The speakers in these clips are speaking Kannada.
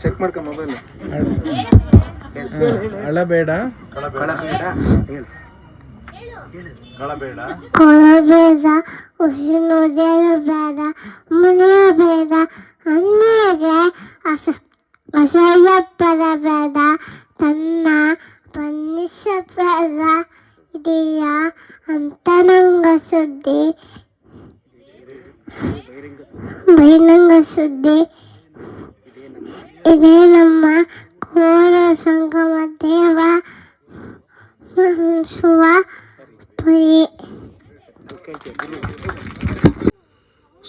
ಚೆಕ್ ಮಾಡ್ಕೊ ಮೊಬೈಲ್ ಅಳಬೇಡ ಕಳಬೇಡ ಕೊಳಬೇಡ ಉಸಿರುವುದೇಳಬೇಡ ಮುನಿಯಬೇಡ ಅನ್ನಿಗೆ ಅಸ ಅಸಹ್ಯ ಪಡಬೇಡ ತನ್ನ ಬಣ್ಣಿಸಬೇಡ ಇದೆಯ ಅಂತರಂಗ ಸುದ್ದಿ ಬಹಿರಂಗ ಸುದ್ದಿ. ಇದೇ ನಮ್ಮ ಕೋರ ಸಂಗಮ ದೇವ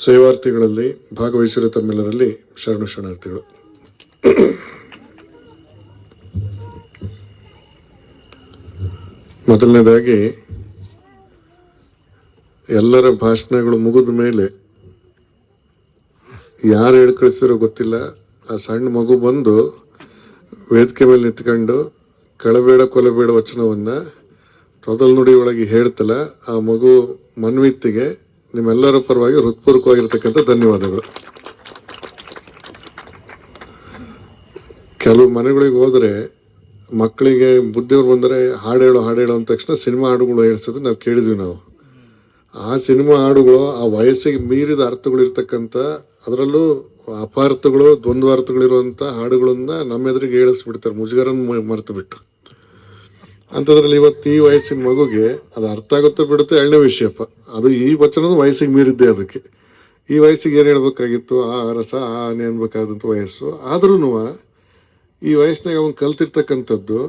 ಸೇವಾರ್ಥಿಗಳಲ್ಲಿ ಭಾಗವಹಿಸಿರೋ ತಮ್ಮೆಲ್ಲರಲ್ಲಿ ಶರಣು ಶರಣಾರ್ಥಿಗಳು. ಮೊದಲನೇದಾಗಿ ಎಲ್ಲರ ಭಾಷಣಗಳು ಮುಗಿದ ಮೇಲೆ ಯಾರು ಹೇಳಿ ಕಳಿಸಿರೋ ಗೊತ್ತಿಲ್ಲ. ಆ ಸಣ್ಣ ಮಗು ಬಂದು ವೇದಿಕೆ ಮೇಲೆ ನಿಂತ್ಕೊಂಡು ಕಳಬೇಡ ಕೊಲಬೇಡ ವಚನವನ್ನ ತೊದಲ್ ನುಡಿ ಒಳಗೆ ಹೇಳ್ತಲ್ಲ, ಆ ಮಗು ಮನ್ವಿತ್ತಿಗೆ ನಿಮ್ಮೆಲ್ಲರ ಪರವಾಗಿ ಹೃತ್ಪೂರ್ವಕವಾಗಿರ್ತಕ್ಕಂಥ ಧನ್ಯವಾದಗಳು. ಕೆಲವು ಮನೆಗಳಿಗೆ ಹೋದರೆ ಮಕ್ಕಳಿಗೆ ಬುದ್ಧಿಯವ್ರು ಬಂದರೆ ಹಾಡು ಹೇಳೋ ಹಾಡು ಅಂದ ತಕ್ಷಣ ಸಿನಿಮಾ ಹಾಡುಗಳು ಹೇಳ್ಸೋದು ನಾವು ಕೇಳಿದ್ವಿ ನಾವು. ಆ ಸಿನಿಮಾ ಹಾಡುಗಳು, ಆ ವಯಸ್ಸಿಗೆ ಮೀರಿದ ಅರ್ಥಗಳು ಇರ್ತಕ್ಕಂಥ, ಅದರಲ್ಲೂ ಅಪಾರ್ಥಗಳು, ದ್ವಂದ್ವಾರ್ಥಗಳಿರುವಂಥ ಹಾಡುಗಳನ್ನು ನಮ್ಮ ಎದುರಿಗೆ ಹೇಳಿಸ್ಬಿಡ್ತಾರೆ. ಮುಜುಗರನ್ನ ಮರೆತು ಬಿಟ್ಟು ಅಂಥದ್ರಲ್ಲಿ ಇವತ್ತು ಈ ವಯಸ್ಸಿನ ಮಗುಗೆ ಅದು ಅರ್ಥ ಆಗುತ್ತೋ ಬಿಡುತ್ತೆ ಎರಡನೇ ವಿಷಯಪ್ಪ. ಅದು ಈ ವಚನವೂ ವಯಸ್ಸಿಗೆ ಮೀರಿದ್ದೆ ಅದಕ್ಕೆ. ಈ ವಯಸ್ಸಿಗೆ ಏನು ಹೇಳ್ಬೇಕಾಗಿತ್ತು? ಆ ರಸ, ಆ ಆನೆ ಅನ್ಬೇಕಾದಂಥ ವಯಸ್ಸು. ಆದ್ರೂ ಈ ವಯಸ್ಸಿನಾಗ ಅವನು ಕಲ್ತಿರ್ತಕ್ಕಂಥದ್ದು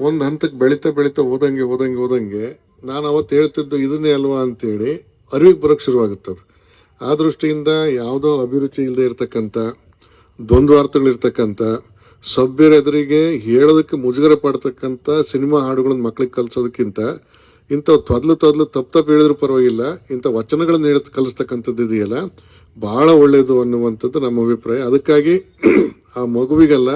ಒಂದು ಹಂತಕ್ಕೆ ಬೆಳೀತಾ ಬೆಳೀತಾ ಹೋದಂಗೆ ಹೋದಂಗೆ ಹೋದಂಗೆ ನಾನು ಅವತ್ತು ಹೇಳ್ತಿದ್ದು ಇದನ್ನೇ ಅಲ್ವಾ ಅಂತೇಳಿ ಅರಿವಿಗೆ ಬರೋಕ್ಕೆ ಅದು ಆ ದೃಷ್ಟಿಯಿಂದ ಯಾವುದೋ ಅಭಿರುಚಿ ಇಲ್ಲದೆ ಇರತಕ್ಕಂಥ ದ್ವಂದ್ವಾರ್ಥಗಳಿರ್ತಕ್ಕಂಥ ಸಭ್ಯರ ಎದುರಿಗೆ ಹೇಳೋದಕ್ಕೆ ಮುಜುಗರ ಪಡ್ತಕ್ಕಂಥ ಸಿನಿಮಾ ಹಾಡುಗಳನ್ನ ಮಕ್ಳಿಗೆ ಕಲಿಸೋದಕ್ಕಿಂತ ಇಂಥ ತೊದಲು ತೊದಲು ತಪ್ಪು ತಪ್ಪು ಹೇಳಿದ್ರು ಪರವಾಗಿಲ್ಲ, ಇಂಥ ವಚನಗಳನ್ನು ಹೇಳ ಕಲಿಸ್ತಕ್ಕಂಥದ್ದು ಇದೆಯಲ್ಲ ಭಾಳ ಒಳ್ಳೆಯದು ಅನ್ನುವಂಥದ್ದು ನಮ್ಮ ಅಭಿಪ್ರಾಯ. ಅದಕ್ಕಾಗಿ ಆ ಮಗುವಿಗೆಲ್ಲ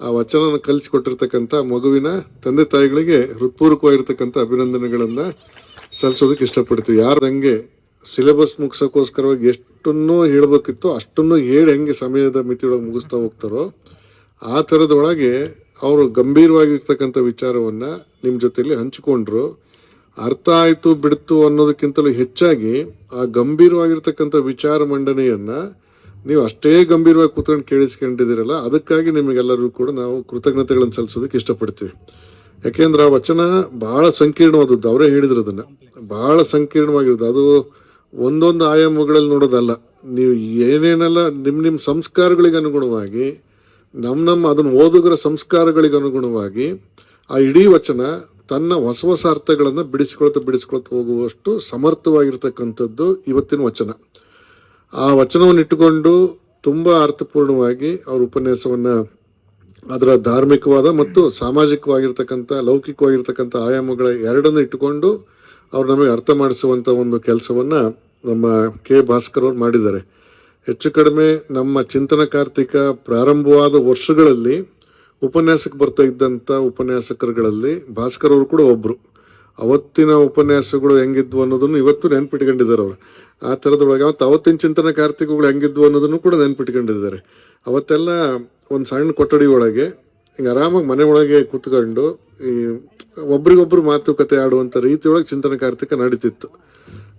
ಆ ವಚನನ ಕಲಿಸಿಕೊಟ್ಟಿರ್ತಕ್ಕಂಥ ಮಗುವಿನ ತಂದೆ ತಾಯಿಗಳಿಗೆ ಹೃತ್ಪೂರ್ವಕವಾಗಿರ್ತಕ್ಕಂಥ ಅಭಿನಂದನೆಗಳನ್ನು ಸಲ್ಲಿಸೋದಕ್ಕೆ ಇಷ್ಟಪಡ್ತೀವಿ. ಯಾರ್ದಂಗೆ ಸಿಲೆಬಸ್ ಮುಗಿಸೋಕ್ಕೋಸ್ಕರವಾಗಿ ಎಷ್ಟನ್ನು ಹೇಳಬೇಕಿತ್ತು ಅಷ್ಟನ್ನು ಹೇಳಿ ಹೆಂಗೆ ಸಮಯದ ಮಿತಿಯೊಳಗೆ ಮುಗಿಸ್ತಾ ಹೋಗ್ತಾರೋ ಆ ಥರದೊಳಗೆ ಅವರು ಗಂಭೀರವಾಗಿರ್ತಕ್ಕಂಥ ವಿಚಾರವನ್ನು ನಿಮ್ಮ ಜೊತೆಯಲ್ಲಿ ಹಂಚಿಕೊಂಡ್ರು. ಅರ್ಥ ಆಯಿತು ಬಿಡ್ತು ಅನ್ನೋದಕ್ಕಿಂತಲೂ ಹೆಚ್ಚಾಗಿ ಆ ಗಂಭೀರವಾಗಿರ್ತಕ್ಕಂಥ ವಿಚಾರ ಮಂಡನೆಯನ್ನು ನೀವು ಅಷ್ಟೇ ಗಂಭೀರವಾಗಿ ಕೂತ್ಕೊಂಡು ಕೇಳಿಸ್ಕೊಂಡಿದ್ದೀರಲ್ಲ, ಅದಕ್ಕಾಗಿ ನಿಮಗೆಲ್ಲರೂ ಕೂಡ ನಾವು ಕೃತಜ್ಞತೆಗಳನ್ನು ಸಲ್ಲಿಸೋದಕ್ಕೆ ಇಷ್ಟಪಡ್ತೀವಿ. ಯಾಕೆಂದ್ರೆ ಆ ವಚನ ಬಹಳ ಸಂಕೀರ್ಣವಾದದ್ದು, ಅವರೇ ಹೇಳಿದ್ರು ಅದನ್ನ. ಬಹಳ ಸಂಕೀರ್ಣವಾಗಿರೋದು ಅದು ಒಂದೊಂದು ಆಯಾಮಗಳಲ್ಲಿ ನೋಡೋದಲ್ಲ. ನೀವು ಏನೇನೆಲ್ಲ ನಿಮ್ಮ ನಿಮ್ಮ ಸಂಸ್ಕಾರಗಳಿಗೆ ಅನುಗುಣವಾಗಿ ನಮ್ಮ ನಮ್ಮ ಅದನ್ನು ಓದುಗರ ಸಂಸ್ಕಾರಗಳಿಗೆ ಅನುಗುಣವಾಗಿ, ಆ ಇಡೀ ವಚನ ತನ್ನ ಹೊಸ ಹೊಸ ಅರ್ಥಗಳನ್ನು ಬಿಡಿಸ್ಕೊಳ್ತಾ ಬಿಡಿಸ್ಕೊಳ್ತಾ ಹೋಗುವಷ್ಟು ಸಮರ್ಥವಾಗಿರ್ತಕ್ಕಂಥದ್ದು ಇವತ್ತಿನ ವಚನ. ಆ ವಚನವನ್ನು ಇಟ್ಟುಕೊಂಡು ತುಂಬ ಅರ್ಥಪೂರ್ಣವಾಗಿ ಅವ್ರ ಉಪನ್ಯಾಸವನ್ನು ಅದರ ಧಾರ್ಮಿಕವಾದ ಮತ್ತು ಸಾಮಾಜಿಕವಾಗಿರ್ತಕ್ಕಂಥ, ಲೌಕಿಕವಾಗಿರ್ತಕ್ಕಂಥ ಆಯಾಮಗಳ ಎರಡನ್ನು ಇಟ್ಟುಕೊಂಡು ಅವ್ರು ನಮಗೆ ಅರ್ಥ ಮಾಡಿಸುವಂಥ ಒಂದು ಕೆಲಸವನ್ನು ನಮ್ಮ ಕೆ ಭಾಸ್ಕರ್ ಅವರು ಮಾಡಿದ್ದಾರೆ. ಹೆಚ್ಚು ಕಡಿಮೆ ನಮ್ಮ ಚಿಂತನ ಕಾರ್ತಿಕ ಪ್ರಾರಂಭವಾದ ವರ್ಷಗಳಲ್ಲಿ ಉಪನ್ಯಾಸಕ್ಕೆ ಬರ್ತಾ ಇದ್ದಂಥ ಉಪನ್ಯಾಸಕರುಗಳಲ್ಲಿ ಭಾಸ್ಕರ್ ಅವರು ಕೂಡ ಒಬ್ಬರು ಅವತ್ತಿನ ಉಪನ್ಯಾಸಗಳು ಹೆಂಗಿದ್ವು ಅನ್ನೋದನ್ನು ಇವತ್ತು ನೆನ್ಪಿಟ್ಕೊಂಡಿದ್ದಾರೆ ಅವರು. ಆ ಥರದೊಳಗೆ ಅವತ್ತು ಅವತ್ತಿನ ಚಿಂತನ ಕಾರ್ತಿಕಗಳು ಹೆಂಗಿದ್ವು ಅನ್ನೋದನ್ನು ಕೂಡ ನೆನ್ಪಿಟ್ಕೊಂಡಿದ್ದಾರೆ. ಅವತ್ತೆಲ್ಲ ಒಂದು ಸಣ್ಣ ಕೊಠಡಿ ಒಳಗೆ, ಹಿಂಗೆ ಆರಾಮಾಗಿ ಮನೆ ಒಳಗೆ ಕೂತ್ಕೊಂಡು ಈ ಒಬ್ರಿಗೊಬ್ರು ಮಾತುಕತೆ ಆಡುವಂಥ ರೀತಿಯೊಳಗೆ ಚಿಂತನ ಕಾರ್ತಿಕ ನಡೀತಿತ್ತು.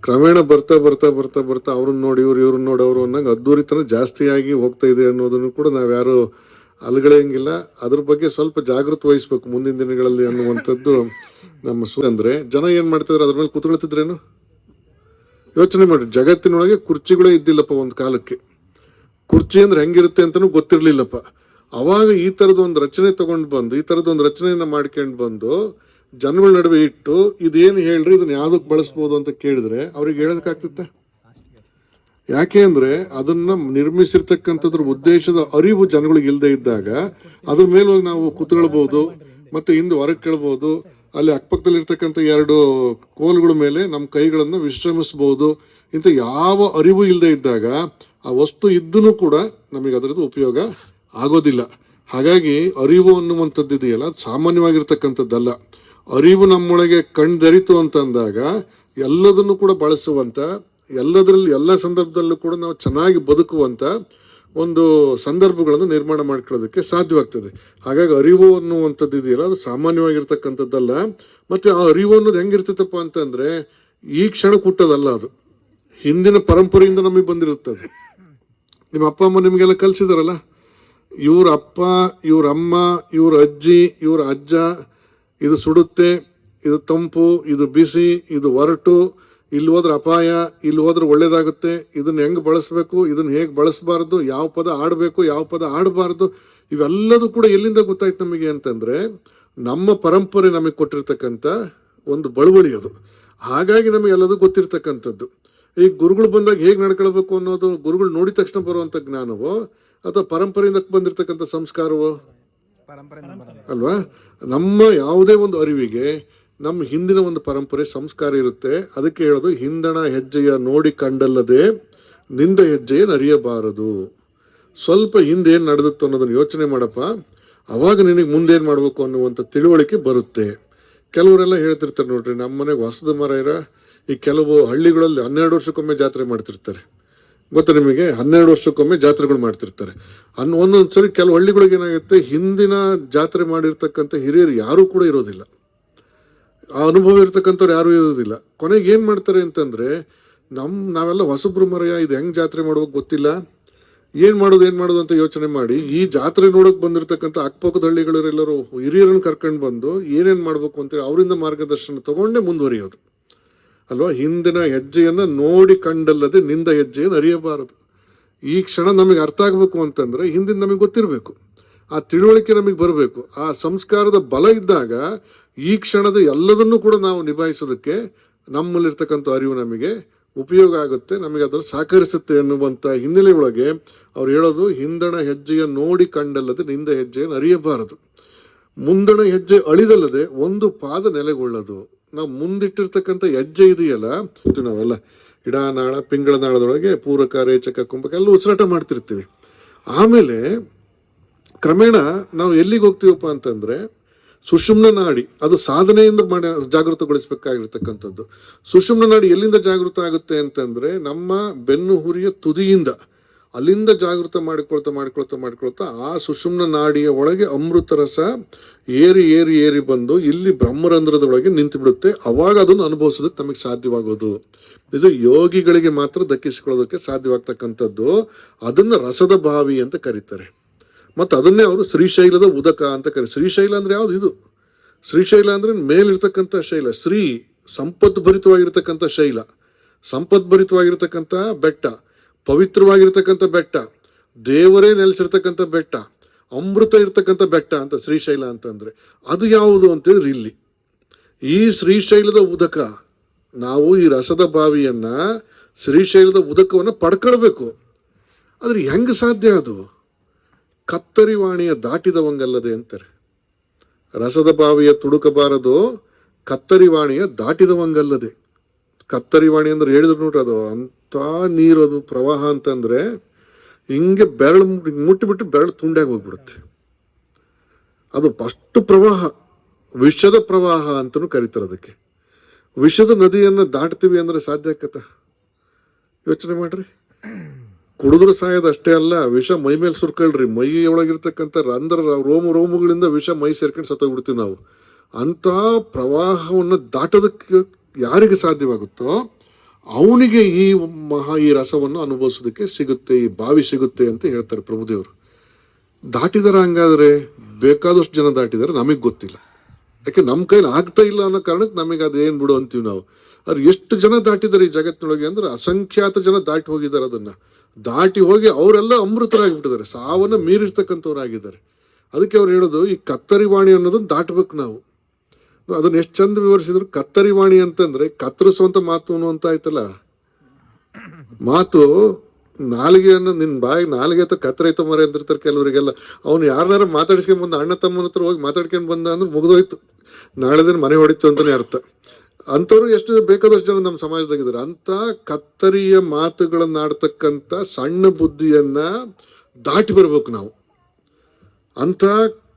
ಕ್ರಮೇಣ ಬರ್ತಾ ಬರ್ತಾ ಬರ್ತಾ ಬರ್ತಾ ಅವ್ರನ್ನ ನೋಡಿ, ಇವ್ರು ಇವ್ರನ್ನ ನೋಡಿ ಅವರು ಅನ್ನಂಗೆ ಅದ್ದೂರಿತನ ಜಾಸ್ತಿಯಾಗಿ ಹೋಗ್ತಾ ಇದೆ ಅನ್ನೋದನ್ನು ಕೂಡ ನಾವ್ಯಾರು ಅಲ್ಗಳೆಯಂಗಿಲ್ಲ. ಅದ್ರ ಬಗ್ಗೆ ಸ್ವಲ್ಪ ಜಾಗೃತಿ ವಹಿಸ್ಬೇಕು ಮುಂದಿನ ದಿನಗಳಲ್ಲಿ ಅನ್ನುವಂಥದ್ದು ನಮ್ಮ ಸು ಜನ ಏನು ಮಾಡ್ತಿದ್ರು ಅದ್ರ ಮೇಲೆ ಕೂತ್ಕೊಳ್ತಿದ್ರೇನು ಯೋಚನೆ ಮಾಡಿ. ಜಗತ್ತಿನೊಳಗೆ ಕುರ್ಚಿಗಳೇ ಇದ್ದಿಲ್ಲಪ್ಪ ಒಂದು ಕಾಲಕ್ಕೆ. ಕುರ್ಚಿ ಅಂದ್ರೆ ಹೆಂಗಿರುತ್ತೆ ಅಂತಾನು ಗೊತ್ತಿರಲಿಲ್ಲಪ್ಪ. ಅವಾಗ ಈ ಥರದ ಒಂದು ರಚನೆ ತಗೊಂಡು ಬಂದು, ಈ ತರದ ಒಂದು ರಚನೆಯನ್ನ ಮಾಡ್ಕೊಂಡು ಬಂದು, ಜನಗಳ ನಡುವೆ ಇಟ್ಟು, ಇದೇನು ಹೇಳ್ರಿ ಇದನ್ನ ಯಾವ್ದಕ್ ಬಳಸ್ಬೋದು ಅಂತ ಕೇಳಿದ್ರೆ ಅವ್ರಿಗೆ ಹೇಳೋದಕ್ಕಾಗ್ತಿತ್ತ ಯಾಕೆ ಅಂದ್ರೆ ಅದನ್ನ ನಿರ್ಮಿಸಿರ್ತಕ್ಕಂಥದ್ರ ಉದ್ದೇಶದ ಅರಿವು ಜನಗಳಿಗೆ ಇಲ್ಲದೆ ಇದ್ದಾಗ, ಅದ್ರ ಮೇಲೆ ನಾವು ಕೂತ್ಕೊಳ್ಬಹುದು ಮತ್ತೆ ಹಿಂದೆ ಹೊರಗೆ ಕೇಳ್ಬೋದು ಅಲ್ಲಿ ಅಕ್ಕಪಕ್ಕದಲ್ಲಿ ಇರ್ತಕ್ಕಂಥ ಎರಡು ಕೋಲುಗಳ ಮೇಲೆ ನಮ್ಮ ಕೈಗಳನ್ನು ವಿಶ್ರಮಿಸಬಹುದು ಇಂಥ ಯಾವ ಅರಿವು ಇಲ್ಲದೆ ಇದ್ದಾಗ ಆ ವಸ್ತು ಇದ್ದೂ ಕೂಡ ನಮಗೆ ಅದರದ್ದು ಉಪಯೋಗ ಆಗೋದಿಲ್ಲ. ಹಾಗಾಗಿ ಅರಿವು ಅನ್ನುವಂಥದ್ದು ಇದೆಯಲ್ಲ ಸಾಮಾನ್ಯವಾಗಿರ್ತಕ್ಕಂಥದ್ದಲ್ಲ. ಅರಿವು ನಮ್ಮೊಳಗೆ ಕಣ್ದರಿತು ಅಂತಂದಾಗ ಎಲ್ಲದನ್ನು ಕೂಡ ಬಳಸುವಂಥ, ಎಲ್ಲದರಲ್ಲಿ, ಎಲ್ಲ ಸಂದರ್ಭದಲ್ಲೂ ಕೂಡ ನಾವು ಚೆನ್ನಾಗಿ ಬದುಕುವಂತ ಒಂದು ಸಂದರ್ಭಗಳನ್ನು ನಿರ್ಮಾಣ ಮಾಡ್ಕೊಳ್ಳೋದಕ್ಕೆ ಸಾಧ್ಯವಾಗ್ತದೆ. ಹಾಗಾಗಿ ಅರಿವು ಅನ್ನುವಂಥದ್ದು ಇದೆಯಲ್ಲ, ಅದು ಸಾಮಾನ್ಯವಾಗಿರ್ತಕ್ಕಂಥದ್ದಲ್ಲ. ಮತ್ತೆ ಆ ಅರಿವು ಅನ್ನೋದು ಹೆಂಗಿರ್ತೈತಪ್ಪ ಅಂತಂದರೆ, ಈ ಕ್ಷಣ ಹುಟ್ಟೋದಲ್ಲ ಅದು. ಹಿಂದಿನ ಪರಂಪರೆಯಿಂದ ನಮಗೆ ಬಂದಿರುತ್ತದೆ ನಿಮ್ಮ ಅಪ್ಪ, ಅಮ್ಮ ನಿಮಗೆಲ್ಲ ಕಲಿಸಿದಾರಲ್ಲ? ಇವ್ರ ಅಪ್ಪ, ಇವ್ರ ಅಮ್ಮ, ಇವ್ರ ಅಜ್ಜಿ, ಇವ್ರ ಅಜ್ಜ, ಇದು ಸುಡುತ್ತೆ, ಇದು ತಂಪು, ಇದು ಬಿಸಿ, ಇದು ಒರಟು ಇಲ್ಲಿ ಹೋದ್ರೆ ಅಪಾಯ ಇಲ್ಲಿ ಹೋದ್ರೆ ಒಳ್ಳೇದಾಗುತ್ತೆ. ಇದನ್ನ ಹೆಂಗ್ ಬಳಸಬೇಕು ಇದನ್ನ ಹೇಗೆ ಬಳಸಬಾರ್ದು ಯಾವ ಪದ ಆಡಬೇಕು ಯಾವ ಪದ ಆಡಬಾರ್ದು ಇವೆಲ್ಲದೂ ಕೂಡ ಎಲ್ಲಿಂದ ಗೊತ್ತಾಯ್ತು ನಮಗೆ ಅಂತಂದ್ರೆ ನಮ್ಮ ಪರಂಪರೆ ನಮಗೆ ಕೊಟ್ಟಿರ್ತಕ್ಕಂಥ ಒಂದು ಬಳುವಳಿ ಅದು. ಹಾಗಾಗಿ ನಮಗೆ ಎಲ್ಲದೂ ಗೊತ್ತಿರ್ತಕ್ಕಂಥದ್ದು. ಈ ಗುರುಗಳು ಬಂದಾಗ ಹೇಗೆ ನಡ್ಕೊಳ್ಬೇಕು ಅನ್ನೋದು ಗುರುಗಳು ನೋಡಿದ ತಕ್ಷಣ ಬರುವಂತ ಜ್ಞಾನವೋ ಅಥವಾ ಪರಂಪರೆಯಿಂದ ಬಂದಿರತಕ್ಕಂಥ ಸಂಸ್ಕಾರವೋ? ಅಲ್ವಾ? ನಮ್ಮ ಯಾವುದೇ ಒಂದು ಅರಿವಿಗೆ ನಮ್ಮ ಹಿಂದಿನ ಒಂದು ಪರಂಪರೆ ಸಂಸ್ಕಾರ ಇರುತ್ತೆ. ಅದಕ್ಕೆ ಹೇಳೋದು, ಹಿಂದಣ ಹೆಜ್ಜೆಯ ನೋಡಿ ಕಂಡಲ್ಲದೆ ನಿಂದ ಹೆಜ್ಜೆಯ ಅರಿಯಬಾರದು ಸ್ವಲ್ಪ ಹಿಂದೆ ಏನು ನಡೆದಿತ್ತು ಅನ್ನೋದನ್ನು ಯೋಚನೆ ಮಾಡಪ್ಪ. ಅವಾಗ ನಿನಗೆ ಮುಂದೇನು ಮಾಡಬೇಕು ಅನ್ನುವಂಥ ತಿಳುವಳಿಕೆ ಬರುತ್ತೆ. ಕೆಲವರೆಲ್ಲ ಹೇಳ್ತಿರ್ತಾರೆ ನೋಡ್ರಿ, ನಮ್ಮ ಮನೆಗೆ ಹೊಸದ ಮರ ಇರ ಈ ಕೆಲವು ಹಳ್ಳಿಗಳಲ್ಲಿ ಹನ್ನೆರಡು ವರ್ಷಕ್ಕೊಮ್ಮೆ ಜಾತ್ರೆ ಮಾಡ್ತಿರ್ತಾರೆ. ಗೊತ್ತಾ ನಿಮಗೆ? ಹನ್ನೆರಡು ವರ್ಷಕ್ಕೊಮ್ಮೆ ಜಾತ್ರೆಗಳು ಮಾಡ್ತಿರ್ತಾರೆ. ಅನ್, ಒಂದೊಂದ್ಸರಿ ಕೆಲವು ಹಳ್ಳಿಗಳಿಗೆ ಏನಾಗುತ್ತೆ, ಹಿಂದಿನ ಜಾತ್ರೆ ಮಾಡಿರ್ತಕ್ಕಂಥ ಹಿರಿಯರು ಯಾರೂ ಕೂಡ ಇರೋದಿಲ್ಲ. ಆ ಅನುಭವ ಇರ್ತಕ್ಕಂಥವ್ರು ಯಾರೂ ಇರೋದಿಲ್ಲ. ಕೊನೆಗೆ ಏನು ಮಾಡ್ತಾರೆ ಅಂತಂದ್ರೆ, ನಮ್, ನಾವೆಲ್ಲ ಹೊಸಬ್ರು ಮರೆಯ ಇದು ಹೆಂಗ್ ಜಾತ್ರೆ ಮಾಡ್ಬೇಕು ಗೊತ್ತಿಲ್ಲ. ಏನು ಮಾಡೋದು ಏನು ಮಾಡೋದು ಅಂತ ಯೋಚನೆ ಮಾಡಿ, ಈ ಜಾತ್ರೆ ನೋಡೋಕೆ ಬಂದಿರತಕ್ಕಂಥ ಅಕ್ಕಪಕ್ಕದ ಹಳ್ಳಿಗಳರೆಲ್ಲರೂ ಹಿರಿಯರನ್ನು ಕರ್ಕೊಂಡು ಬಂದು ಏನೇನು ಮಾಡಬೇಕು ಅಂತೇಳಿ ಅವರಿಂದ ಮಾರ್ಗದರ್ಶನ ತಗೊಂಡೇ ಮುಂದುವರಿಯೋದು. ಅಲ್ವಾ? ಹಿಂದಿನ ಹೆಜ್ಜೆಯನ್ನ ನೋಡಿ ಕಂಡಲ್ಲದೆ ನಿಂದ ಹೆಜ್ಜೆಯನ್ನು ಅರಿಯಬಾರದು. ಈ ಕ್ಷಣ ನಮಗೆ ಅರ್ಥ ಆಗಬೇಕು ಅಂತಂದ್ರೆ ಹಿಂದಿನ ನಮಗೆ ಗೊತ್ತಿರಬೇಕು. ಆ ತಿಳುವಳಿಕೆ ನಮಗೆ ಬರಬೇಕು. ಆ ಸಂಸ್ಕಾರದ ಬಲ ಇದ್ದಾಗ ಈ ಕ್ಷಣದ ಎಲ್ಲದನ್ನೂ ಕೂಡ ನಾವು ನಿಭಾಯಿಸೋದಕ್ಕೆ ನಮ್ಮಲ್ಲಿರ್ತಕ್ಕಂಥ ಅರಿವು ನಮಗೆ ಉಪಯೋಗ ಆಗುತ್ತೆ, ನಮಗೆ ಅದರ ಸಹಕರಿಸುತ್ತೆ ಎನ್ನುವಂಥ ಹಿನ್ನೆಲೆ ಒಳಗೆ ಅವ್ರು ಹೇಳೋದು, ಹಿಂದಣ ಹೆಜ್ಜೆಯ ನೋಡಿ ಕಂಡಲ್ಲದೆ ನಿಂದ ಹೆಜ್ಜೆಯನ್ನು ಅರಿಯಬಾರದು. ಮುಂದಣ ಹೆಜ್ಜೆ ಅಳಿದಲ್ಲದೆ ಒಂದು ಪಾದ ನೆಲೆಗೊಳ್ಳದು. ನಾವು ಮುಂದಿಟ್ಟಿರ್ತಕ್ಕಂಥ ಹೆಜ್ಜೆ ಇದೆಯಲ್ಲ, ಇದು ನಾವೆಲ್ಲ, ಇಡಾನಾಳ, ಪಿಂಗಳನಾಳದೊಳಗೆ ಪೂರಕ, ರೇಚಕ, ಕುಂಭಕ ಎಲ್ಲ ಉಸಿರಾಟ ಮಾಡ್ತಿರ್ತೀವಿ. ಆಮೇಲೆ ಕ್ರಮೇಣ ನಾವು ಎಲ್ಲಿಗೆ ಹೋಗ್ತೀವಪ್ಪ ಅಂತಂದ್ರೆ ಸುಷುಮ್ನ ನಾಡಿ, ಅದು ಸಾಧನೆಯಿಂದ ಮಾಡಿ ಜಾಗೃತಗೊಳಿಸಬೇಕಾಗಿರ್ತಕ್ಕಂಥದ್ದು. ಸುಷುಮ್ನ ನಾಡಿ ಎಲ್ಲಿಂದ ಜಾಗೃತ ಆಗುತ್ತೆ ಅಂತಂದ್ರೆ ನಮ್ಮ ಬೆನ್ನು ಹುರಿಯ ತುದಿಯಿಂದ, ಅಲ್ಲಿಂದ ಜಾಗೃತ ಮಾಡಿಕೊಳ್ತಾ ಮಾಡಿಕೊಳ್ತಾ ಮಾಡಿಕೊಳ್ತಾ ಆ ಸುಷುಮ್ನ ನಾಡಿಯ ಒಳಗೆ ಅಮೃತ ರಸ ಏರಿ ಏರಿ ಏರಿ ಬಂದು ಇಲ್ಲಿ ಬ್ರಹ್ಮರಂಧ್ರದೊಳಗೆ ನಿಂತು ಬಿಡುತ್ತೆ ಅವಾಗ ಅದನ್ನು ಅನುಭವಿಸೋದಕ್ಕೆ ನಮಗೆ ಸಾಧ್ಯವಾಗೋದು. ಇದು ಯೋಗಿಗಳಿಗೆ ಮಾತ್ರ ದಕ್ಕಿಸಿಕೊಳ್ಳೋದಕ್ಕೆ ಸಾಧ್ಯವಾಗ್ತಕ್ಕಂಥದ್ದು. ಅದನ್ನ ರಸದ ಬಾವಿ ಅಂತ ಕರೀತಾರೆ. ಮತ್ತು ಅದನ್ನೇ ಅವರು ಶ್ರೀಶೈಲದ ಉದಕ ಅಂತ ಕರಿ, ಶ್ರೀಶೈಲ ಅಂದರೆ ಯಾವುದು ಇದು? ಶ್ರೀಶೈಲ ಅಂದರೆ ಮೇಲಿರ್ತಕ್ಕಂಥ ಶೈಲ, ಶ್ರೀ ಸಂಪತ್ ಭರಿತವಾಗಿರ್ತಕ್ಕಂಥ ಶೈಲ, ಸಂಪದ್ಭರಿತವಾಗಿರ್ತಕ್ಕಂಥ ಬೆಟ್ಟ, ಪವಿತ್ರವಾಗಿರ್ತಕ್ಕಂಥ ಬೆಟ್ಟ, ದೇವರೇ ನೆಲೆಸಿರ್ತಕ್ಕಂಥ ಬೆಟ್ಟ, ಅಮೃತ ಇರ್ತಕ್ಕಂಥ ಬೆಟ್ಟ ಅಂತ ಶ್ರೀಶೈಲ ಅಂತಂದರೆ, ಅದು ಯಾವುದು ಅಂತೇಳಿ ಇಲ್ಲಿ. ಈ ಶ್ರೀಶೈಲದ ಉದಕ, ನಾವು ಈ ರಸದ ಬಾವಿಯನ್ನು ಶ್ರೀಶೈಲದ ಉದಕವನ್ನು ಪಡ್ಕೊಳ್ಬೇಕು. ಆದರೆ ಹೆಂಗೆ ಸಾಧ್ಯ ಅದು? ಕತ್ತರಿವಾಣಿಯ ದಾಟಿದವಂಗಲ್ಲದೆ ಅಂತಾರೆ. ರಸದ ಬಾವಿಯ ತುಡುಕಬಾರದು, ಕತ್ತರಿವಾಣಿಯ ದಾಟಿದವಂಗಲ್ಲದೆ. ಕತ್ತರಿವಾಣಿ ಅಂದ್ರೆ ಹೇಳಿದ್ರು ನೋಡ್ರಿ ಅದು ಅಂತ ನೀರು ಅದು ಪ್ರವಾಹ ಅಂತಂದ್ರೆ ಹಿಂಗೆ ಬೆರಳು ಮುಟ್ಟಿಬಿಟ್ಟು ಬೆರಳು ತುಂಡಾಗಿ ಹೋಗ್ಬಿಡುತ್ತೆ. ಅದು ಫಸ್ಟ್ ಪ್ರವಾಹ, ವಿಷದ ಪ್ರವಾಹ ಅಂತಲೂ ಕರೀತಾರೆ ಅದಕ್ಕೆ. ವಿಷದ ನದಿಯನ್ನು ದಾಟ್ತೀವಿ ಅಂದ್ರೆ ಸಾಧ್ಯ ಆಕತ್ತ? ಯೋಚನೆ ಮಾಡ್ರಿ. ಕುಡಿದ್ರು ಸಾಯೋದು ಅಷ್ಟೇ ಅಲ್ಲ, ವಿಷ ಮೈ ಮೇಲೆ ಸುರ್ಕೊಳ್ರಿ. ಮೈ ಒಳಗಿರ್ತಕ್ಕಂಥ ರಂಧ್ರ ರೋಮ, ರೋಮಗಳಿಂದ ವಿಷ ಮೈ ಸೇರ್ಕೊಂಡು ಸತ್ತೋಗ್ಬಿಡ್ತೀವಿ ನಾವು. ಅಂತ ಪ್ರವಾಹವನ್ನು ದಾಟೋದಕ್ಕೆ ಯಾರಿಗೆ ಸಾಧ್ಯವಾಗುತ್ತೋ ಅವನಿಗೆ ಈ ಮಹಾ, ಈ ರಸವನ್ನು ಅನುಭವಿಸೋದಕ್ಕೆ ಸಿಗುತ್ತೆ, ಈ ಬಾವಿ ಸಿಗುತ್ತೆ ಅಂತ ಹೇಳ್ತಾರೆ ಪ್ರಭುದೇವರು ದಾಟಿದಾರ ಹಂಗಾದ್ರೆ? ಬೇಕಾದಷ್ಟು ಜನ ದಾಟಿದಾರೆ, ನಮಗೆ ಗೊತ್ತಿಲ್ಲ. ಯಾಕೆ ನಮ್ಮ ಕೈಲಿ ಆಗ್ತಾ ಇಲ್ಲ ಅನ್ನೋ ಕಾರಣಕ್ಕೆ ನಮಗೆ ಅದೇನು ಬಿಡು ಅಂತೀವಿ ನಾವು. ಆದ್ರೆ ಎಷ್ಟು ಜನ ದಾಟಿದ್ದಾರೆ ಈ ಜಗತ್ತಿನೊಳಗೆ ಅಂದ್ರೆ ಅಸಂಖ್ಯಾತ ಜನ ದಾಟಿ ಹೋಗಿದ್ದಾರೆ ಅದನ್ನ. ದಾಟಿ ಹೋಗಿ ಅವರೆಲ್ಲ ಅಮೃತರಾಗಿಬಿಟ್ಟಿದ್ದಾರೆ. ಸಾವನ್ನ ಮೀರಿರ್ತಕ್ಕಂಥವ್ರಾಗಿದ್ದಾರೆ. ಅದಕ್ಕೆ ಅವ್ರು ಹೇಳೋದು, ಈ ಕತ್ತರಿ ವಾಣಿ ಅನ್ನೋದನ್ನು ದಾಟಬೇಕು ನಾವು. ಅದನ್ನ ಎಷ್ಟು ಚಂದ ವಿವರಿಸಿದ್ರು, ಕತ್ತರಿ ವಾಣಿ ಅಂತಂದ್ರೆ ಕತ್ತರಿಸುವಂತ ಮಾತು ಅನ್ನುವಂತ ಆಯ್ತಲ್ಲ? ಮಾತು ನಾಲಿಗೆಯನ್ನು ನಿನ್ನ ಬಾಯಿ ನಾಲಿಗೆ ಅಥವಾ ಕತ್ತರೈತ ಮರ ಅಂತಿರ್ತಾರೆ ಕೆಲವರಿಗೆಲ್ಲ. ಅವ್ನು ಯಾರನ್ನಾರ ಮಾತಾಡಿಸ್ಕೊಂಡ್ ಬಂದ ಅಣ್ಣ ತಮ್ಮನ ಹತ್ರ ಹೋಗಿ ಮಾತಾಡ್ಕೊಂಡ್ ಬಂದ ಅಂದ್ರೆ ಮುಗಿದೋಯ್ತು. ನಾಳೆ ಮನೆ ಹೊಡಿತು ಅಂತಲೇ ಅರ್ಥ. ಅಂಥವ್ರು ಎಷ್ಟು ಬೇಕಾದಷ್ಟು ಜನ ನಮ್ಮ ಸಮಾಜದಾಗಿದ್ದಾರೆ. ಅಂತ ಕತ್ತರಿಯ ಮಾತುಗಳನ್ನಾಡ್ತಕ್ಕಂಥ ಸಣ್ಣ ಬುದ್ಧಿಯನ್ನ ದಾಟಿ ಬರ್ಬೇಕು ನಾವು. ಅಂತ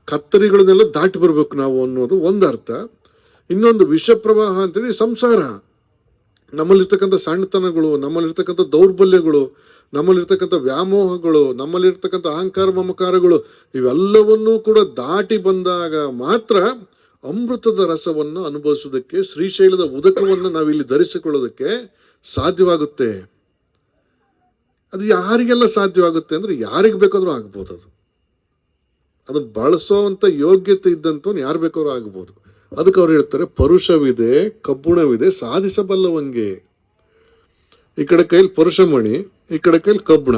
ಕತ್ತರಿಗಳನ್ನೆಲ್ಲ ದಾಟಿ ಬರ್ಬೇಕು ನಾವು ಅನ್ನೋದು ಒಂದು ಅರ್ಥ. ಇನ್ನೊಂದು ವಿಷ ಪ್ರವಾಹ ಅಂತೇಳಿ ಸಂಸಾರ. ನಮ್ಮಲ್ಲಿರ್ತಕ್ಕಂಥ ಸಣ್ಣತನಗಳು, ನಮ್ಮಲ್ಲಿರ್ತಕ್ಕಂಥ ದೌರ್ಬಲ್ಯಗಳು, ನಮ್ಮಲ್ಲಿರ್ತಕ್ಕಂಥ ವ್ಯಾಮೋಹಗಳು, ನಮ್ಮಲ್ಲಿರ್ತಕ್ಕಂಥ ಅಹಂಕಾರ ಮಮಕಾರಗಳು, ಇವೆಲ್ಲವನ್ನೂ ಕೂಡ ದಾಟಿ ಬಂದಾಗ ಮಾತ್ರ ಅಮೃತದ ರಸವನ್ನು ಅನುಭವಿಸೋದಕ್ಕೆ ಶ್ರೀಶೈಲದ ಉದಕವನ್ನು ನಾವಿಲ್ಲಿ ಧರಿಸಿಕೊಳ್ಳೋದಕ್ಕೆ ಸಾಧ್ಯವಾಗುತ್ತೆ. ಅದು ಯಾರಿಗೆಲ್ಲ ಸಾಧ್ಯವಾಗುತ್ತೆ ಅಂದ್ರೆ ಯಾರಿಗೆ ಬೇಕಾದರೂ ಆಗ್ಬೋದು ಅದು. ಅದನ್ನು ಬಳಸೋವಂಥ ಯೋಗ್ಯತೆ ಇದ್ದಂಥವ್ನು ಯಾರು ಬೇಕಾದ್ರೂ ಆಗ್ಬೋದು. ಅದಕ್ಕೆ ಅವ್ರು ಹೇಳ್ತಾರೆ, ಪರುಷವಿದೆ, ಕಬ್ಬುಣವಿದೆ, ಸಾಧಿಸಬಲ್ಲವಂಗೆ. ಈ ಕಡೆ ಕೈಲಿ ಪರುಷಮಣಿ, ಈ ಕಡೆ ಕೈಲಿ ಕಬ್ಬುಣ.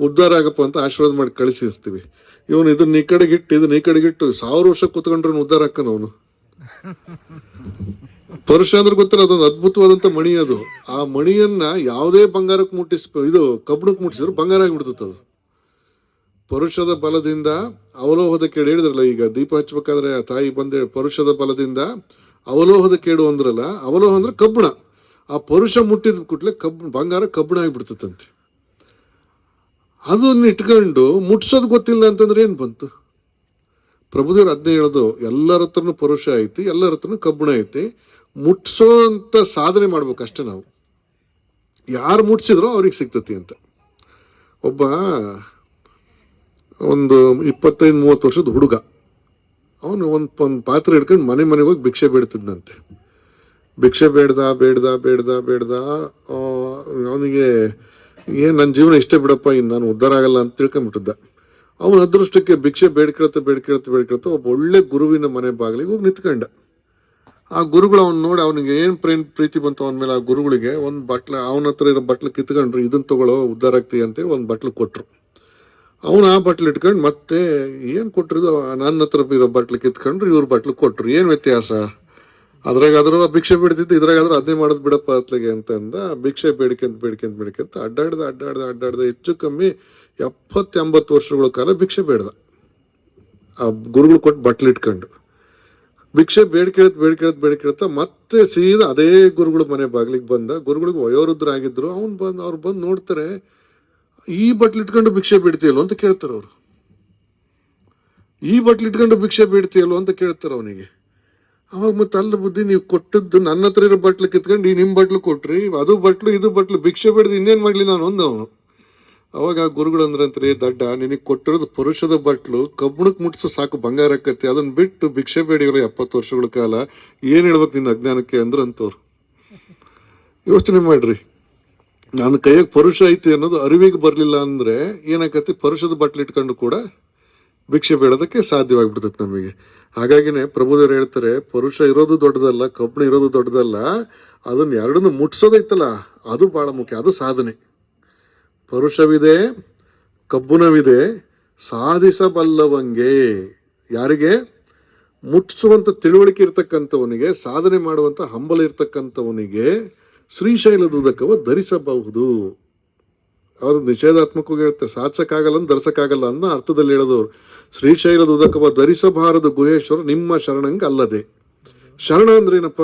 ಉದ್ಧಾರ ಆಗಪ್ಪ ಅಂತ ಆಶೀರ್ವಾದ ಮಾಡಿ ಕಳಿಸಿರ್ತೀವಿ. ಇವನು ಇದನ್ನ ಈ ಕಡೆಗೆ ಇಟ್ಟು, ಇದನ್ನ ಈ ಕಡೆಗೆ ಇಟ್ಟು, ಸಾವಿರ ವರ್ಷ ಕೂತ್ಕೊಂಡ್ರೆ ಉದ್ಧಾರ ಹಾಕನ ಅವನು. ಪರುಷ ಅಂದ್ರೆ ಗೊತ್ತಿಲ್ಲ, ಅದೊಂದು ಅದ್ಭುತವಾದಂತ ಮಣಿ ಅದು. ಆ ಮಣಿಯನ್ನ ಯಾವುದೇ ಬಂಗಾರಕ್ಕೆ ಮುಟ್ಟಿಸ್ ಇದು ಕಬ್ಬಣಕ್ಕೆ ಮುಟ್ಟಿಸಿದ್ರು ಬಂಗಾರ ಆಗಿಬಿಡ್ತದೆ ಅದು. ಪರುಷದ ಬಲದಿಂದ ಅವಲೋಹದ ಕೇಡು, ಹೇಳಿದ್ರಲ್ಲ ಈಗ ದೀಪ ಹಚ್ಬೇಕಾದ್ರೆ ಆ ತಾಯಿ ಬಂದ ಪರುಷದ ಬಲದಿಂದ ಅವಲೋಹದ ಕೇಡು ಅಂದ್ರಲ್ಲ, ಅವಲೋಹ ಅಂದ್ರೆ ಕಬ್ಬಣ. ಆ ಪರುಷ ಮುಟ್ಟಿದ ಕೂಡಲೇ ಕಬ್, ಬಂಗಾರ ಕಬ್ಬಣ ಆಗಿಬಿಡ್ತದಂತೆ. ಅದನ್ನ ಇಟ್ಕೊಂಡು ಮುಟ್ಸೋದು ಗೊತ್ತಿಲ್ಲ ಅಂತಂದ್ರೆ ಏನು ಬಂತು? ಪ್ರಭುದೇವ್ರು ಅದನ್ನೇ ಹೇಳೋದು, ಎಲ್ಲರ ಹತ್ರನು ಪರುಷ ಐತಿ, ಎಲ್ಲರ ಹತ್ರನು ಕಬ್ಬಣ ಐತಿ. ಮುಟ್ಸೋ ಅಂತ ಸಾಧನೆ ಮಾಡ್ಬೇಕು ಅಷ್ಟೇ ನಾವು. ಯಾರು ಮುಟ್ಸಿದ್ರೋ ಅವ್ರಿಗೆ ಸಿಗ್ತತಿ ಅಂತ. ಒಬ್ಬ ಒಂದು ಇಪ್ಪತ್ತೈದು, ಮೂವತ್ತು ವರ್ಷದ ಹುಡುಗ. ಅವನು ಒಂದು ಒಂದು ಪಾತ್ರೆ ಹಿಡ್ಕೊಂಡು ಮನೆ ಮನೆಗೆ ಹೋಗಿ ಭಿಕ್ಷೆ ಬೇಡ್ತಿದ್ದಂತೆ ಭಿಕ್ಷೆ ಬೇಡ್ದ ಬೇಡ್ದ ಬೇಡ್ದ ಬೇಡ್ದ ಅವನಿಗೆ ಏನು ನನ್ನ ಜೀವನ ಇಷ್ಟೇ ಬಿಡಪ್ಪ ಇನ್ನು ನಾನು ಉದ್ಧಾರ ಆಗಲ್ಲ ಅಂತ ತಿಳ್ಕೊಂಬಿಟ್ಟಿದ್ದ ಅವನ ಅದೃಷ್ಟಕ್ಕೆ ಭಿಕ್ಷೆ ಬೇಡ್ಕೊಳ್ತಾ ಬೇಡ್ಕೊಳ್ತಾ ಬೇಡ್ಕೊಳ್ತಾ ಒಬ್ಬ ಒಳ್ಳೆ ಗುರುವಿನ ಮನೆ ಬಾಗಿಲಿಗೆ ಹೋಗಿ ನಿಂತ್ಕೊಂಡ. ಆ ಗುರುಗಳು ಅವ್ನು ನೋಡಿ ಅವನಿಗೆ ಏನು ಪ್ರೇಮ್ ಪ್ರೀತಿ ಬಂತು ಅವನ ಮೇಲೆ ಆ ಗುರುಗಳಿಗೆ, ಒಂದು ಬಟ್ಲ, ಅವನ ಹತ್ರ ಇರೋ ಬಟ್ಲು ಕಿತ್ಕೊಂಡ್ರು ಇದನ್ನ ತಗೊಳ್ಳೋ ಉದ್ಧಾರ ಆಗ್ತೀಯ ಅಂತೇಳಿ ಒಂದು ಬಟ್ಲು ಕೊಟ್ರು. ಅವನು ಆ ಬಟ್ಲು ಇಟ್ಕೊಂಡು ಮತ್ತೆ ಏನು ಇದು? ನನ್ನ ಹತ್ರ ಇರೋ ಬಟ್ಲು ಕಿತ್ಕೊಂಡ್ರು, ಇವ್ರ ಬಟ್ಲು ಕೊಟ್ರು. ಏನು ವ್ಯತ್ಯಾಸ? ಅದ್ರಾಗಾದ್ರೂ ಭಿಕ್ಷೆ ಬಿಡ್ತಿದ್ದು ಇದ್ರಾಗಾದ್ರೂ ಅದೇ ಮಾಡೋದು ಬಿಡಪ್ಪ ಅತ್ಲಗೆ ಅಂತ ಅಂದ ಭಿಕ್ಷೆ ಬೇಡ್ಕೊಂತ ಬೇಡ್ಕೊಂತ ಬೇಡ್ಕೊಂತ ಅಡ್ಡಾಡ್ದ ಅಡ್ಡಾಡ್ದ ಅಡ್ಡಾಡ್ದ ಹೆಚ್ಚು ಕಮ್ಮಿ ಎಪ್ಪತ್ತು ಎಂಬತ್ತು ವರ್ಷಗಳ ಕಾಲ ಭಿಕ್ಷೆ ಬೇಡ್ದ. ಆ ಗುರುಗಳು ಕೊಟ್ಟು ಬಟ್ಲು ಇಟ್ಕೊಂಡು. ಭಿಕ್ಷೆ ಬೇಡ್ಕೇಳತ್ ಬೇಡ್ಕೇಳತ್, ಬೇಡ್ಕೇಳ್ತ ಮತ್ತೆ ಸೀದಾ ಅದೇ ಗುರುಗಳ ಮನೆ ಬಾಗಿಲಿಗೆ ಬಂದ. ಗುರುಗಳಿಗೆ ಆಗಿದ್ರು. ಅವ್ನು ಬಂದು, ಅವ್ರು ಬಂದು ನೋಡ್ತಾರೆ, ಈ ಬಟ್ಲು ಇಟ್ಕೊಂಡು ಭಿಕ್ಷೆ ಬಿಡ್ತೀಯಲ್ಲ ಅಂತ ಕೇಳ್ತಾರೆ ಅವರು. ಈ ಬಟ್ಲು ಇಟ್ಕೊಂಡು ಭಿಕ್ಷೆ ಬಿಡ್ತೀಯಲ್ಲ ಅಂತ ಕೇಳ್ತಾರೆ ಅವನಿಗೆ. ಅವಾಗ ಮತ್ತೆ ಅಲ್ಲ ಬುದ್ಧಿ, ನೀವು ಕೊಟ್ಟದ್ದು ನನ್ನ ಹತ್ರ ಇರೋ ಬಟ್ಲು ಕಿತ್ಕೊಂಡು ನಿಮ್ಮ ಬಟ್ಲು ಕೊಟ್ರಿ ಅದು ಬಟ್ಲು, ಇದು ಬಟ್ಲು, ಭಿಕ್ಷೆ ಬೇಡ್ದು ಇನ್ನೇನು ಮಾಡಲಿ ನಾನು ಒಂದು ಅವನು. ಅವಾಗ ಆ ಗುರುಗಳು ಅಂದ್ರಂತ್ರಿ ದಡ್ಡ, ನಿನಗೆ ಕೊಟ್ಟಿರೋದು ಪುರುಷದ ಬಟ್ಲು ಕಬ್ಬಣಕ್ಕೆ ಮುಟ್ಸೋ ಸಾಕು ಬಂಗಾರ ಆಕತಿ ಅದನ್ನ ಬಿಟ್ಟು ಭಿಕ್ಷೆ ಬೇಡಿರೋ ಎಪ್ಪತ್ತು ವರ್ಷಗಳ ಕಾಲ, ಏನು ಹೇಳ್ಬೇಕು ನಿನ್ನ ಅಜ್ಞಾನಕ್ಕೆ? ಅಂದ್ರಂತವ್ರು ಯೋಚನೆ ಮಾಡ್ರಿ. ನನ್ನ ಕೈಯಾಗ ಪರುಷ ಐತಿ ಅನ್ನೋದು ಅರಿವಿಗೆ ಬರಲಿಲ್ಲ ಅಂದ್ರೆ ಏನಾಕತಿ ಪುರುಷದ ಬಟ್ಲು ಇಟ್ಕೊಂಡು ಕೂಡ ಭಿಕ್ಷೆ ಬೇಡೋದಕ್ಕೆ ಸಾಧ್ಯವಾಗ್ಬಿಡ್ತೈತೆ ನಮಗೆ. ಹಾಗಾಗಿನೇ ಪ್ರಭುದೇವರು ಹೇಳ್ತಾರೆ, ಪರುಷ ಇರೋದು ದೊಡ್ಡದಲ್ಲ ಕಬ್ಬಣ ಇರೋದು ದೊಡ್ಡದಲ್ಲ, ಅದನ್ನ ಎರಡನ್ನು ಮುಟ್ಸೋದೈತಲ್ಲ ಅದು ಬಹಳ ಮುಖ್ಯ, ಅದು ಸಾಧನೆ. ಪರುಷವಿದೆ ಕಬ್ಬುಣವಿದೆ ಸಾಧಿಸಬಲ್ಲವಂಗೆ. ಯಾರಿಗೆ? ಮುಟ್ಸುವಂಥ ತಿಳುವಳಿಕೆ ಇರ್ತಕ್ಕಂಥವನಿಗೆ, ಸಾಧನೆ ಮಾಡುವಂತ ಹಂಬಲ ಇರ್ತಕ್ಕಂಥವನಿಗೆ ಶ್ರೀಶೈಲದ ಉದಕವ ಧರಿಸಬಹುದು. ಅವರು ನಿಷೇಧಾತ್ಮಕವಾಗಿ ಹೇಳುತ್ತೆ ಸಾಧಿಸಕ್ಕಾಗಲ್ಲ ಧರಿಸಕ್ಕಾಗಲ್ಲ ಅನ್ನೋ ಅರ್ಥದಲ್ಲಿ ಹೇಳೋದವ್ರು. ಶ್ರೀಶೈಲದ ಉದಕವ ಧರಿಸಬಾರದು ಗುಹೇಶ್ವರ, ನಿಮ್ಮ ಶರಣಂಗ ಅಲ್ಲದೆ. ಶರಣ ಅಂದ್ರೇನಪ್ಪ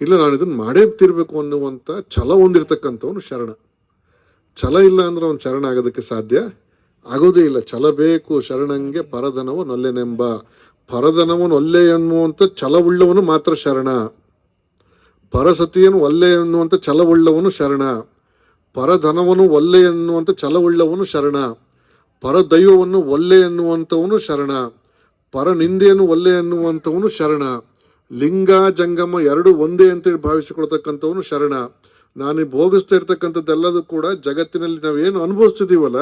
ಇಲ್ಲ, ನಾನು ಇದನ್ನು ಮಾಡೇ ತಿರ್ಬೇಕು ಅನ್ನುವಂಥ ಛಲ ಹೊಂದಿರ್ತಕ್ಕಂಥವನು ಶರಣ. ಛಲ ಇಲ್ಲ ಅಂದ್ರೆ ಅವನು ಶರಣ ಆಗೋದಕ್ಕೆ ಸಾಧ್ಯ? ಆಗೋದೇ ಇಲ್ಲ. ಛಲ ಬೇಕು, ಶರಣಂಗೆ ಪರಧನವ ನೊಲ್ಲೆನೆಂಬ. ಪರಧನವನು ಒಲ್ಲೆ ಎನ್ನುವಂಥ ಛಲವುಳ್ಳವನು ಮಾತ್ರ ಶರಣ. ಪರಸತಿಯನ್ನು ಒಲ್ಲೆ ಎನ್ನುವಂಥ ಛಲವುಳ್ಳವನು ಶರಣ. ಪರಧನವನು ಒಲ್ಲೆ ಎನ್ನುವಂಥ ಛಲವುಳ್ಳವನು ಶರಣ. ಪರದೈವವನ್ನು ಒಲ್ಲೆ ಎನ್ನುವಂಥವನು ಶರಣ, ಪರನಿಂದೆಯನ್ನು ಒಲ್ಲೆ ಎನ್ನುವಂಥವನು ಶರಣ, ಲಿಂಗ ಜಂಗಮ ಎರಡು ಒಂದೇ ಅಂತೇಳಿ ಭಾವಿಸಿಕೊಳ್ತಕ್ಕಂಥವನು ಶರಣ. ನಾನು ಭೋಗಿಸ್ತಾ ಇರ್ತಕ್ಕಂಥದ್ದೆಲ್ಲದೂ ಕೂಡ ಜಗತ್ತಿನಲ್ಲಿ ನಾವೇನು ಅನುಭವಿಸ್ತಿದ್ದೀವಲ್ಲ,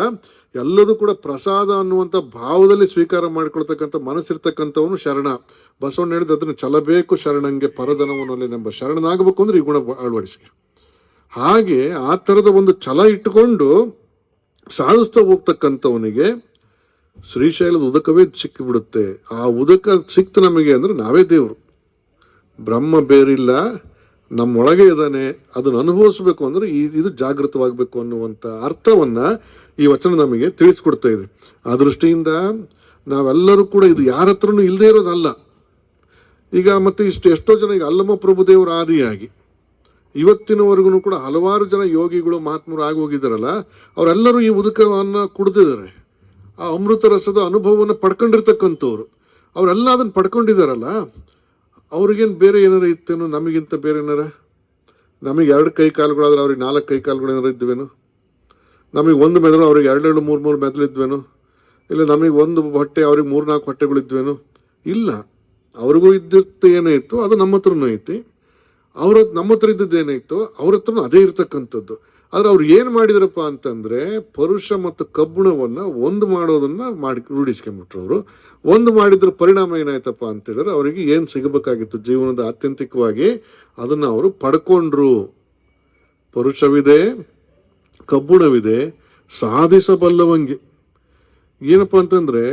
ಎಲ್ಲದೂ ಕೂಡ ಪ್ರಸಾದ ಅನ್ನುವಂಥ ಭಾವದಲ್ಲಿ ಸ್ವೀಕಾರ ಮಾಡಿಕೊಳ್ತಕ್ಕಂಥ ಮನಸ್ಸಿರ್ತಕ್ಕಂಥವನು ಶರಣ. ಬಸವಣ್ಣ ಹೇಳಿದ ಅದನ್ನು ಚಲಬೇಕು ಶರಣಂಗೆ ಪರದನವನಲ್ಲಿ ನಮ್ಮ ಶರಣನಾಗಬೇಕು ಅಂದ್ರೆ ಈ ಗುಣ ಅಳವಡಿಸಿಕೆ. ಹಾಗೆ ಆ ಥರದ ಒಂದು ಛಲ ಇಟ್ಟುಕೊಂಡು ಸಾಧಿಸ್ತಾ ಹೋಗ್ತಕ್ಕಂಥವನಿಗೆ ಶ್ರೀಶೈಲದ ಉದಕವೇ ಸಿಕ್ಕಿಬಿಡುತ್ತೆ. ಆ ಉದಕ ಸಿಕ್ತು ನಮಗೆ ಅಂದ್ರೆ ನಾವೇ ದೇವರು. ಬ್ರಹ್ಮ ಬೇರಿಲ್ಲ, ನಮ್ಮೊಳಗೆ ಇದ್ದಾನೆ, ಅದನ್ನು ಅನುಭವಿಸ್ಬೇಕು ಅಂದ್ರೆ ಈ ಇದು ಜಾಗೃತವಾಗಬೇಕು ಅನ್ನುವಂಥ ಅರ್ಥವನ್ನ ಈ ವಚನ ನಮಗೆ ತಿಳಿಸ್ಕೊಡ್ತಾ ಇದೆ. ಆ ದೃಷ್ಟಿಯಿಂದ ನಾವೆಲ್ಲರೂ ಕೂಡ ಇದು ಯಾರ ಹತ್ರನೂ ಇಲ್ಲದೆ ಇರೋದಲ್ಲ. ಈಗ ಮತ್ತೆ ಇಷ್ಟು ಎಷ್ಟೋ ಜನ ಈಗ ಅಲ್ಲಮ್ಮ ಪ್ರಭುದೇವರ ಆದಿಯಾಗಿ ಇವತ್ತಿನವರೆಗೂ ಕೂಡ ಹಲವಾರು ಜನ ಯೋಗಿಗಳು, ಮಹಾತ್ಮರು ಆಗಿ ಹೋಗಿದ್ದಾರಲ್ಲ, ಅವರೆಲ್ಲರೂ ಈ ಉದಕವನ್ನು ಕುಡ್ದಿದ್ದಾರೆ. ಆ ಅಮೃತ ರಸದ ಅನುಭವವನ್ನು ಪಡ್ಕೊಂಡಿರ್ತಕ್ಕಂಥವ್ರು. ಅವರೆಲ್ಲ ಅದನ್ನು ಪಡ್ಕೊಂಡಿದ್ದಾರಲ್ಲ, ಅವ್ರಿಗೇನು ಬೇರೆ ಏನಾರು ಇತ್ತೇನೋ? ನಮಗಿಂತ ಬೇರೆ ಏನಾರ? ನಮಗೆ ಎರಡು ಕೈ ಕಾಲುಗಳಾದ್ರೆ ಅವ್ರಿಗೆ ನಾಲ್ಕು ಕೈ ಕಾಲುಗಳು ಏನಾರ ಇದ್ವೇನು? ನಮಗೆ ಒಂದು ಮೆದುಳು ಅವ್ರಿಗೆ ಎರಡೆರಡು ಮೂರು ಮೂರು ಮೆದುಳು ಇದ್ವೇನು? ಇಲ್ಲ ನಮಗೆ ಒಂದು ಹೊಟ್ಟೆ ಅವ್ರಿಗೆ ಮೂರು ನಾಲ್ಕು ಹೊಟ್ಟೆಗಳಿದ್ವೇನು ಇಲ್ಲ. ಅವ್ರಿಗೂ ಇದ್ದಿತ್ತು ಏನೋ ಇತ್ತು, ಅದು ನಮ್ಮ ಹತ್ರನೂ ಐತಿ. ಅವ್ರ ನಮ್ಮ ಹತ್ರ ಇದ್ದದ್ದು ಏನಾಯ್ತು ಅವ್ರ ಹತ್ರನೂ ಅದೇ ಇರ್ತಕ್ಕಂಥದ್ದು. ಆದ್ರೆ ಅವ್ರು ಏನು ಮಾಡಿದ್ರಪ್ಪ ಅಂತಂದ್ರೆ ಪರುಷ ಮತ್ತು ಕಬ್ಬುಣವನ್ನು ಒಂದು ಮಾಡೋದನ್ನ ಮಾಡಿ ರೂಢಿಸ್ಕೊಂಡ್ಬಿಟ್ರು ಅವರು. ಒಂದು ಮಾಡಿದ್ರ ಪರಿಣಾಮ ಏನಾಯ್ತಪ್ಪ ಅಂತ ಹೇಳಿದ್ರೆ ಅವರಿಗೆ ಏನು ಸಿಗಬೇಕಾಗಿತ್ತು ಜೀವನದ ಆತ್ಯಂತಿಕವಾಗಿ ಅದನ್ನ ಅವರು ಪಡ್ಕೊಂಡ್ರು. ಪರುಷವಿದೆ ಕಬ್ಬುಣವಿದೆ ಸಾಧಿಸಬಲ್ಲವಂಗೆ. ಏನಪ್ಪ ಅಂತಂದ್ರೆ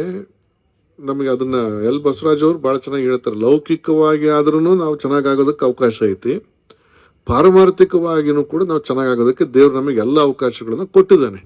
ನಮಗೆ ಅದನ್ನ ಎಲ್. ಬಸವರಾಜ್ ಅವರು ಬಹಳ ಚೆನ್ನಾಗಿ ಹೇಳ್ತಾರೆ. ಲೌಕಿಕವಾಗಿ ಆದ್ರೂ ನಾವು ಚೆನ್ನಾಗಾಗೋದಕ್ಕೆ ಅವಕಾಶ ಐತಿ. ಪಾರಮಾರ್ಥಿಕವಾಗಿನೂ ಕೂಡ ನಾವು ಚೆನ್ನಾಗಾಗೋದಕ್ಕೆ ದೇವ್ರು ನಮಗೆ ಎಲ್ಲ ಅವಕಾಶಗಳನ್ನ ಕೊಟ್ಟಿದ್ದಾನೆ.